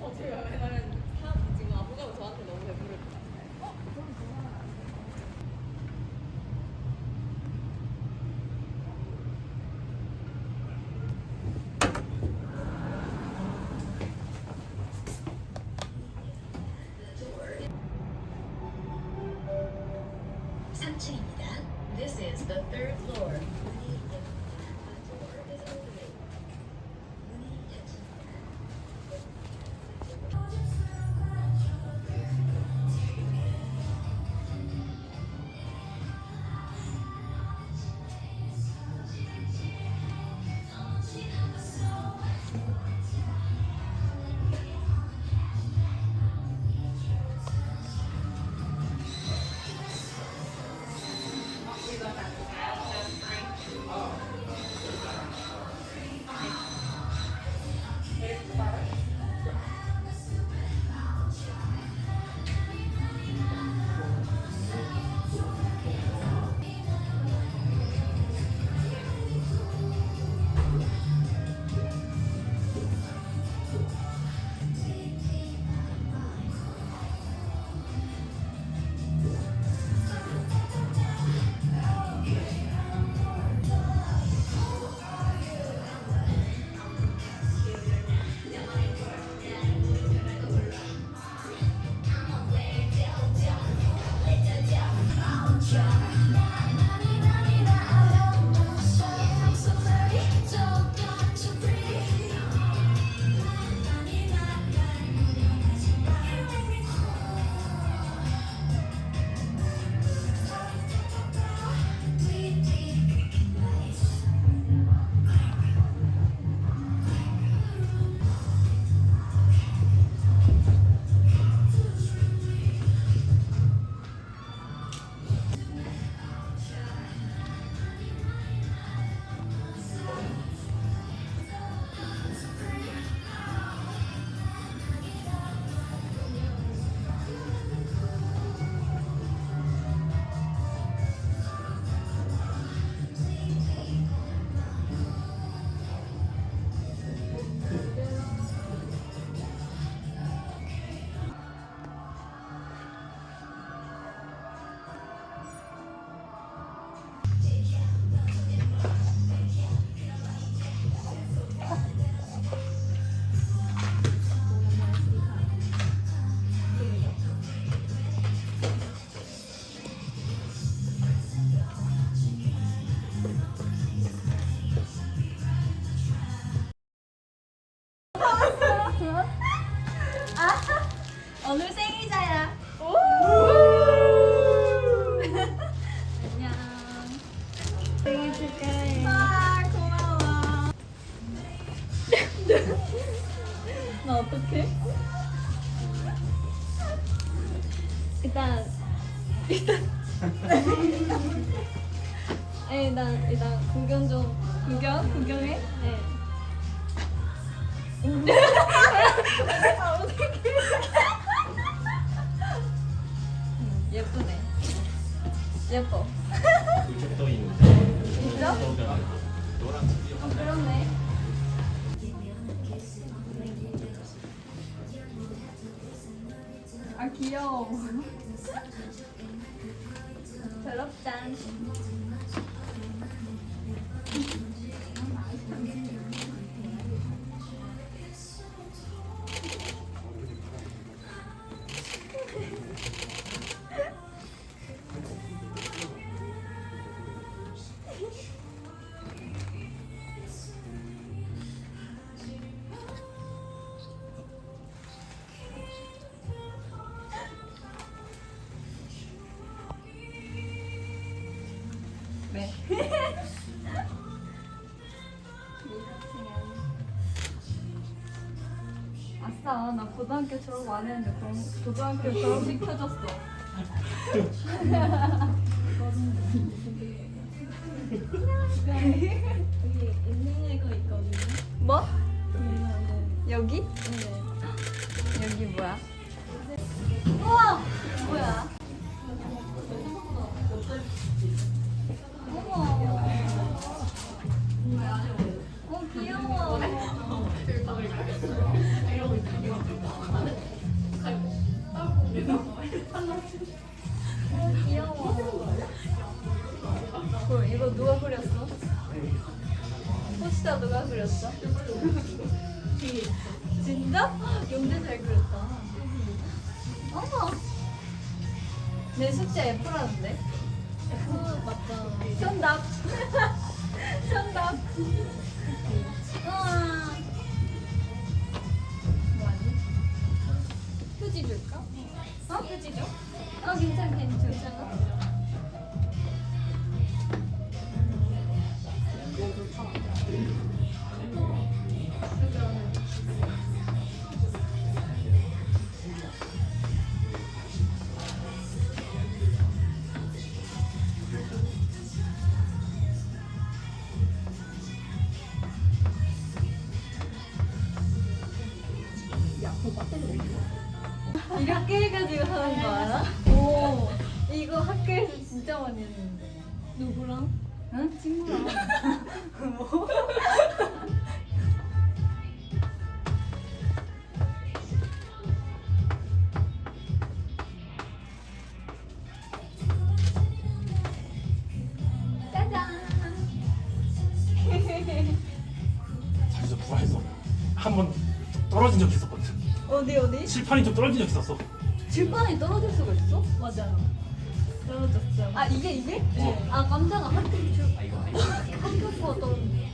어떻게 왜냐면 사, 지금 아무거나 저한테 너무 오늘 생일자야. 안녕. 생일 축하해. 아, 고마워. 나 어떡해? 일단, 일단. 일단, 일단 구경 좀, 구경? 구경해? 네. 예뻐. 또 있는데. 진짜? 노란 어, 그렇네. 아, 귀여워. 더럽짠. 아싸, 나 고등학교 졸업 안 했는데 그럼 고등학교 졸업 시켜줬어. 여기 있는 애가 있거든요. 뭐? 그러면은 여기? 네. 여기 뭐야? 우와! 뭐야? 귀여워. 그럼 이거 누가 그렸어? 포스터 누가 그렸어? 진짜? 용대 잘 그렸다. 어머. 내 숫자 F라는데? F 맞잖아. 정답. 정답. 우와. 뭐하니? 휴지 줄까? 어? 휴지 줘? 이렇게 해가지고 하는 거 알아? 오, 이거 학교에서 진짜 많이 했는데. 누구랑? 응? 친구랑. 뭐? 짜잔. 자기서 구하에서 한 번 떨어진 적 있었거든. 어디 어디? 칠판이 좀 떨어진 적 있었어. 질판이 떨어질 수가 있어? 맞아요. 떨어졌어요. 아 이게 이게? 어. 아 깜짝아 학교 줄. 학교 거 떨어. 그럴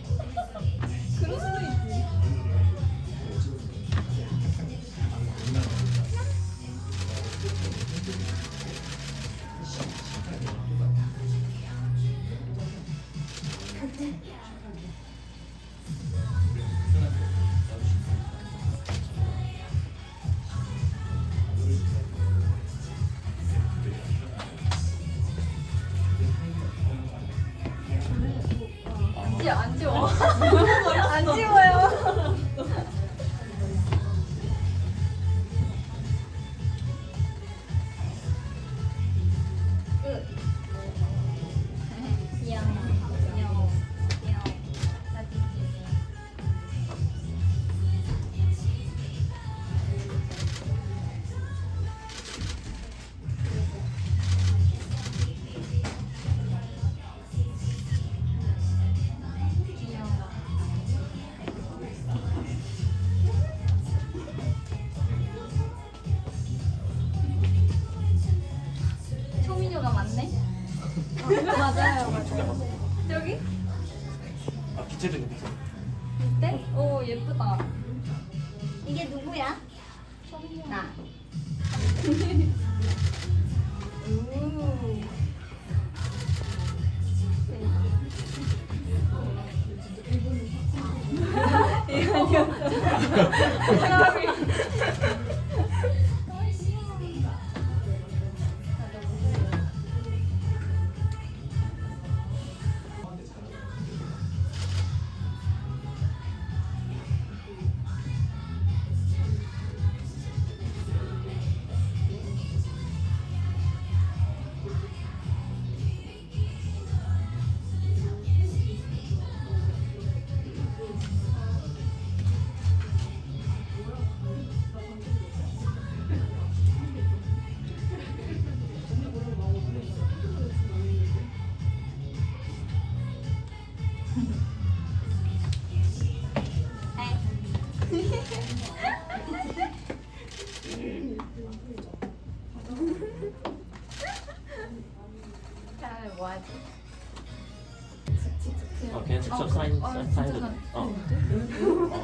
어 그냥 직접 사인 아, 사인 진짜 사인도 돼. 사- 어.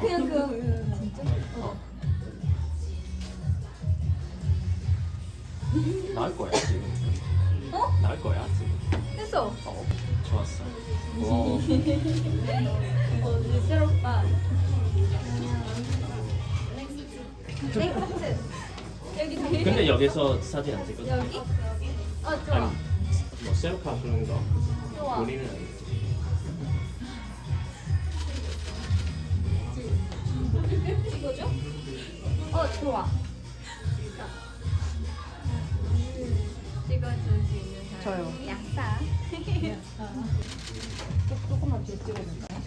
그냥 그 진짜? 어. 나을 거야 지금. 어? 나을 거야 지금. 했어. 어 좋았어. 어. 어, 새롭다. 넥스트. 여기 되게 근데 여기서 사진 안 찍거든. 여기? 어 좋아. 아니 뭐 셀카 그런 거. 좋아. 우리는. 찍어줘? 어 좋아. 찍어줄 수 있는 사람. 저요. 약사. 조금만 뒤에 찍어도 될까요?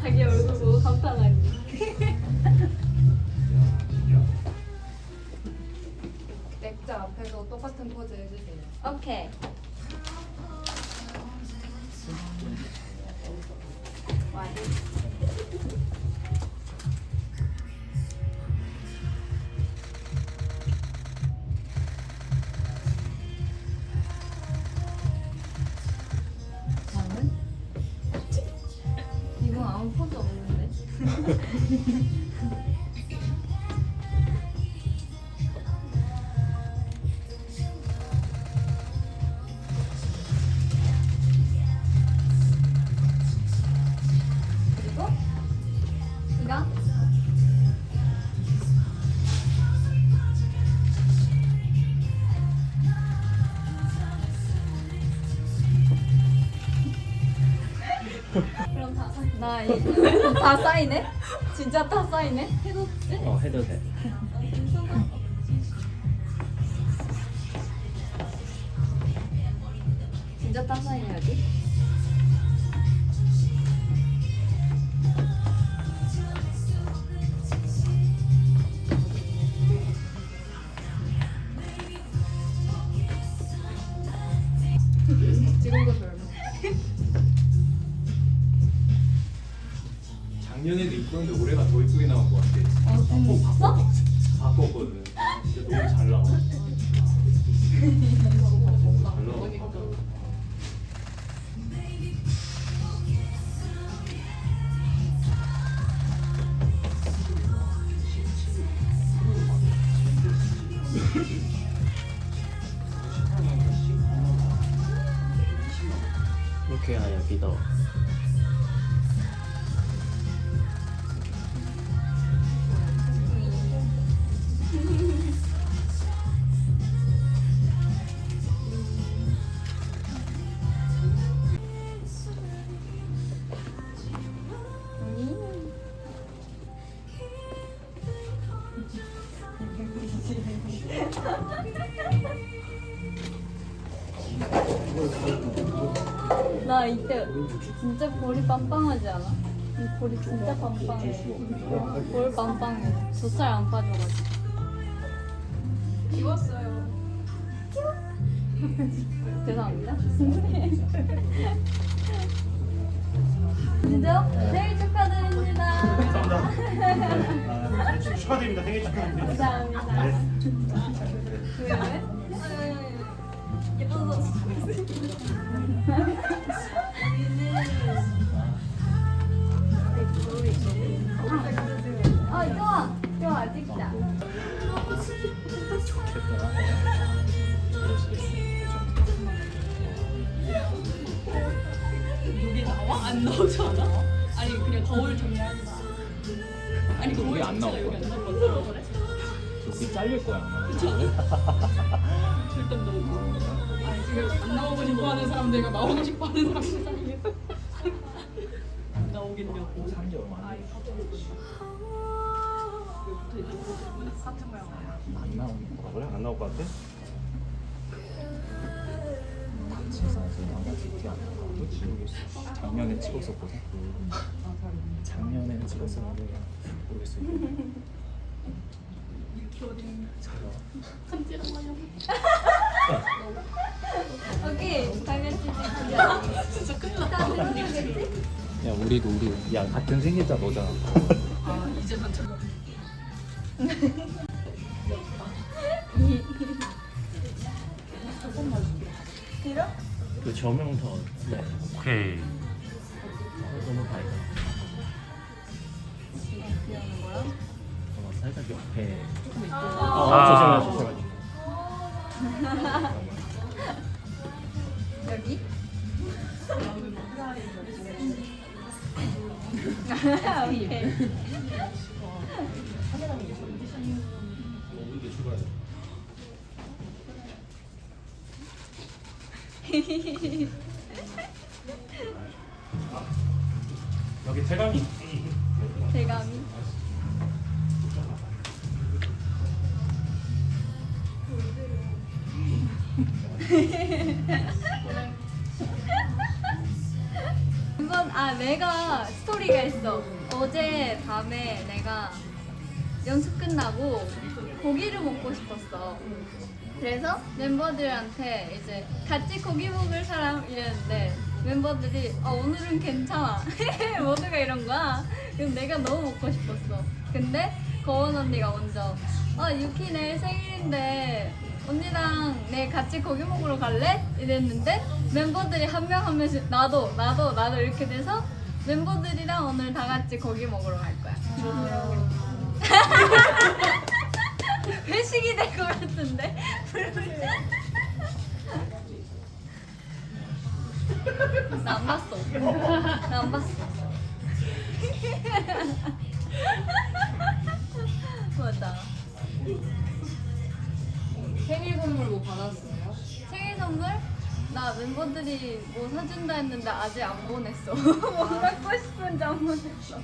자기 얼굴 보고 감탄하기. 맥주 앞에서 똑같은 포즈 해주세요. 오케이. 다 사. 나이다 쌓이네? 진짜 다 쌓이네? 해도 돼? 어 해도 돼. 진짜 다 쌓여야지. 지금도 별로. 작년에도 이뻤는데 올해가 더 이쁘게 나온 것 같아. 어, 바꿨, 바꿨거든. 근데 너무 잘 나와. 나 이때 진짜 볼이 빵빵하지 않아? 이 볼이 진짜 빵빵해. 볼 빵빵해. 젖살 안 빠져가지고. 비웠어요. 죄송합니다. 진짜 생일 축하드립니다. 감사합니다. 축하드립니다. 생일 축하드립니다. 감사합니다. 왜 왜? 예쁜 선 잘릴 거야. 아마. 절대 너무. 아니 지금 안 나오고 싶어 하는 사람들과 나오고 싶어 하는 사람들 사이에 안 나오겠냐고. 3개월 만에 하트 모양. 안. 그래? 안 나올 것 같아? 나가지 안 나와. 모르겠어. 작년에 찍었었거든. 작년에는 찍었었는데 모르겠어. 야 우리도 우리 야 같은 생일자 너잖아. 여기? 오케이. 여기 대감이. 대감이. 밤에 내가 연습 끝나고 고기를 먹고 싶었어. 그래서 멤버들한테 이제 같이 고기 먹을 사람 이랬는데 멤버들이 아 오늘은 괜찮아 모두가 이런 거야. 그럼 내가 너무 먹고 싶었어. 근데 거원 언니가 먼저 아 유키 내일 생일인데 언니랑 내일 같이 고기 먹으러 갈래? 이랬는데 멤버들이 한 명 한 명씩 나도 나도 나도 이렇게 돼서 멤버들이랑 오늘 다 같이 고기 먹으러 갈 거야. 회식이 될 것 같은데? 나 안 봤어. 나 안 봤어. 맞아. 생일 선물 뭐 받았어요? 생일 선물? 나 멤버들이 뭐 사준다 했는데 아직 안 보냈어 뭐 갖고 싶은지 안 보냈어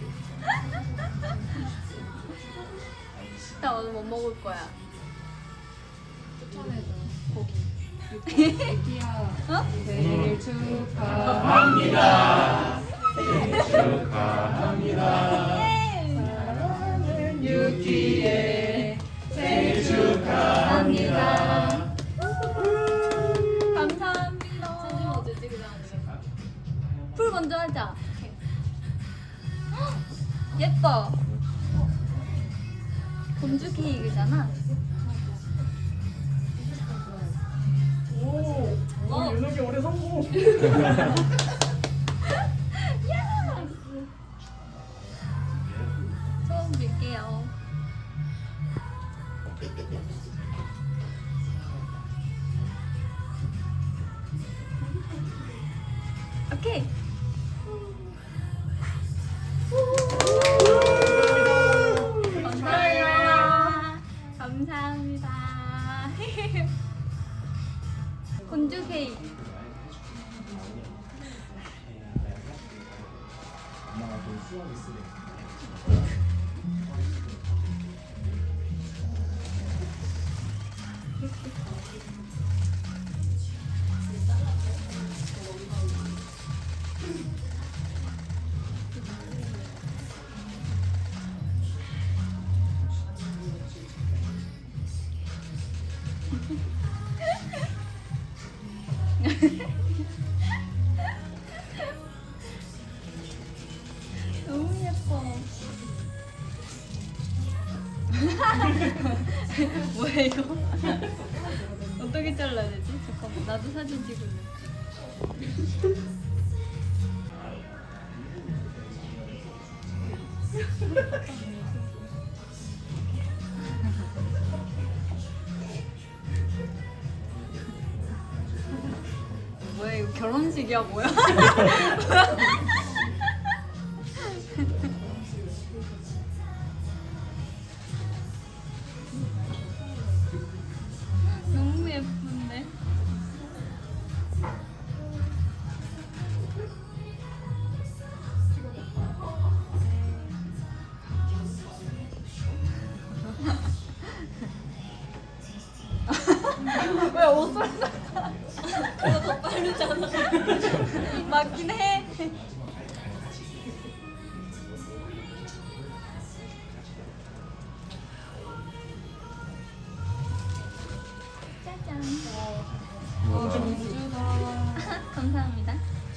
나 오늘 뭐 먹을 거야 추천해줘. 고기. 유키야. 어? 생일 축하합니다. 사랑하는 유키의 생일 축하합니다. 먼저 하자. 헉, 예뻐. 공주 케이크잖아. 오, 어. 윤석이 올해 성공. 이야 뭐야?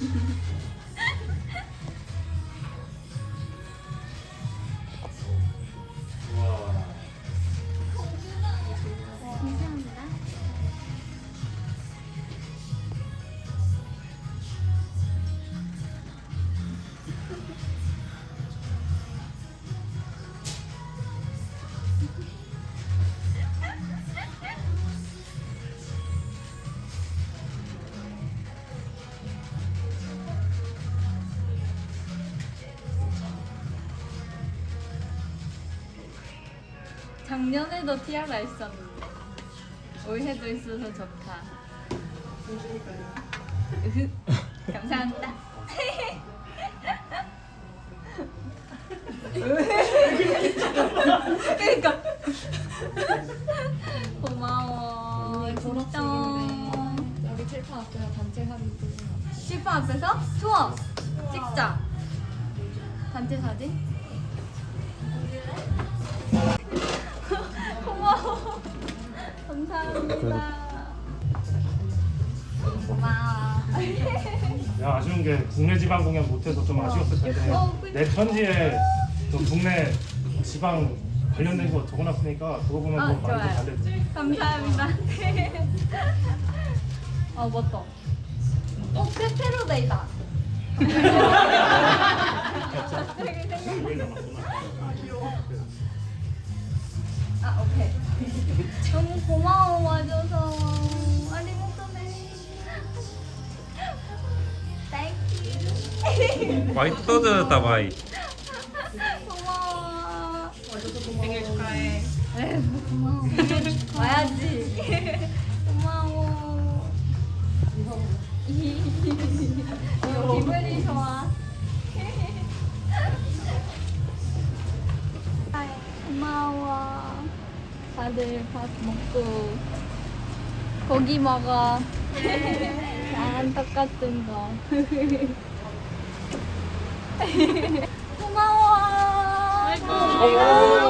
Uhum. 작년에도 티아라 있었는데 올해도 있어서 좋다. 으흐. 감사합니다. 그러니까 고마워. 진짜. 여기 칠판 앞에서 단체 사진 찍는 실파 앞에서 좋아. 찍자. 단체 사진. 국내 지방 공연 못해서 좀 아쉬웠을 텐데 어. 내 편지에 또 국내 지방 관련된 거 적어놨으니까 그거 보면 아, 더 많이 좋아요. 달래지 감사합니다. 어, 맞다. 어, 페페로데이다. 갑자기 생각- 아, 오케이. 너무 고마워 와줘서. 와이 떨어졌다 와이. 고마워. 생일 축하해. 에휴, 고마워. 와야지. 고마워. 너 기분이 좋아. 아이, 고마워. 다들 밥 먹고 고기 먹어. 나랑 똑같은 거. 고마워. 고마워.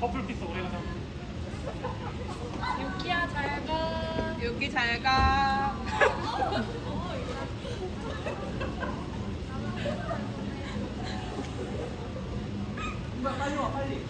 커플 피스 오래 가자 유키야 잘 가. 유키 잘 가. 빨리 와 빨리.